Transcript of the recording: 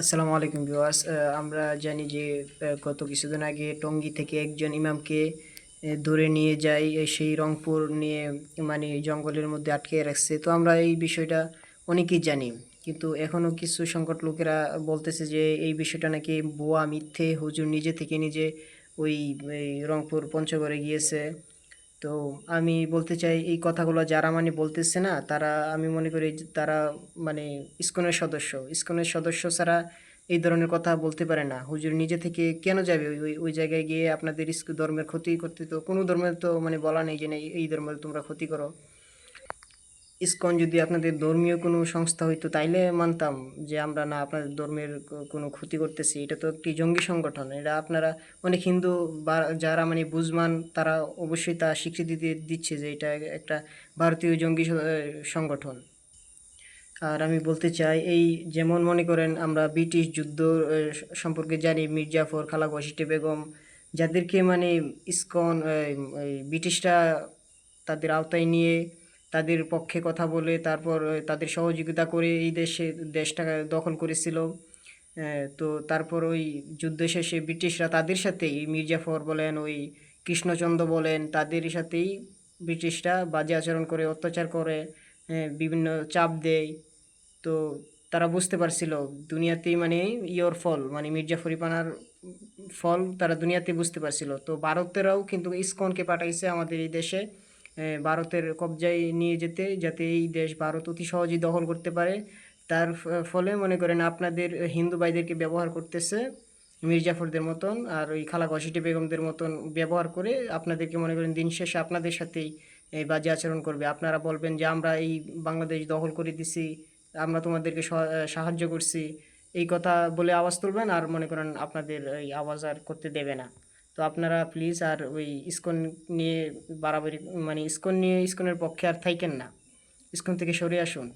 আসসালামু আলাইকুম ভিউয়ার্স। আমরা জানি যে গত কিছুদিন আগে টঙ্গী থেকে একজন ইমামকে ধরে নিয়ে যায় এই সেই রংপুর নিয়ে মানে জঙ্গলের মধ্যে আটকে রাখছে। তো আমরা এই বিষয়টা অনেকেই জানি, কিন্তু এখনও কিছু সংকট লোকেরা বলতেছে যে, এই বিষয়টা নাকি বোয়া মিথ্যে, হুজুর নিজে থেকে নিজে ওই রংপুর পঞ্চগড়ে গিয়েছে। তো আমি বলতে চাই, এই কথাগুলো যারা মানে বলতেছে না, তারা আমি মনে করি তারা মানে ইস্কনের সদস্য। ইস্কনের সদস্য ছাড়া এই ধরনের কথা বলতে পারে না। হুজুর নিজে থেকে কেন যাবে? ওই ওই জায়গায় গিয়ে আপনাদের ধর্মের ক্ষতি করতে তো কোনো ধর্মের তো মানে বলা নেই যে না, এই ধর্মের তোমরা ক্ষতি করো। ইসকন যদি আপনাদের ধর্মীয় কোনো সংস্থা হইতো, তাইলে মানতাম যে আমরা না আপনাদের ধর্মের কোনো ক্ষতি করতেছি। এটা তো একটি জঙ্গি সংগঠন। এটা আপনারা অনেক হিন্দু বা যারা মানে বুঝমান, তারা অবশ্যই তা স্বীকৃতি দিয়ে দিচ্ছে যে এটা একটা ভারতীয় জঙ্গি সংগঠন। আর আমি বলতে চাই, এই যেমন মনে করেন আমরা ব্রিটিশ যুদ্ধ সম্পর্কে জানি, মির্জাফর খালা ওয়াসিটে বেগম, যাদেরকে মানে ইসকন ব্রিটিশরা তাদের আওতায় নিয়ে তাদের পক্ষে কথা বলে, তারপর তাদের সহযোগিতা করে এই দেশে, দেশটা দখল করেছিল। তো তারপর ওই যুদ্ধ শেষে ব্রিটিশরা তাদের সাথেই মির্জাফর বলেন, ওই কৃষ্ণচন্দ্র বলেন, তাদের সাথেই ব্রিটিশরা বাজে আচরণ করে, অত্যাচার করে বিভিন্ন চাপ দেয়। তো তারা বুঝতে পারছিল, দুনিয়াতেই মানে ইয়োর ফল মানে মির্জাফরি পানার ফল তারা দুনিয়াতে বুঝতে পারছিল। তো ভারতেরাও কিন্তু ইসকনকে পাঠাইছে আমাদের এই দেশে। ভারতের কবজায় নিয়ে যেতে, যাতে এই দেশ ভারত অতি সহজেই দখল করতে পারে। তার ফলে মনে করেন আপনাদের হিন্দু ভাইদেরকে ব্যবহার করতেছে মির্জাফরদের মতন আর ওই খালা ঘসিটি বেগমদের মতন ব্যবহার করে আপনাদেরকে মনে করেন দিন শেষে আপনাদের সাথেই এই বাজে আচরণ করবে। আপনারা বলবেন যে, আমরা এই বাংলাদেশ দখল করে দিছি, আমরা তোমাদেরকে সাহায্য করছি। এই কথা বলে আওয়াজ তুলবেন আর মনে করেন আপনাদের এই আওয়াজ আর করতে দেবে না। তো আপনারা প্লিজ আর ওই ইস্কন নিয়ে বাড়াবাড়ি মানে ইস্কন নিয়ে, ইস্কনের পক্ষে আর থাইকেন না। ইস্কন থেকে সরে আসুন।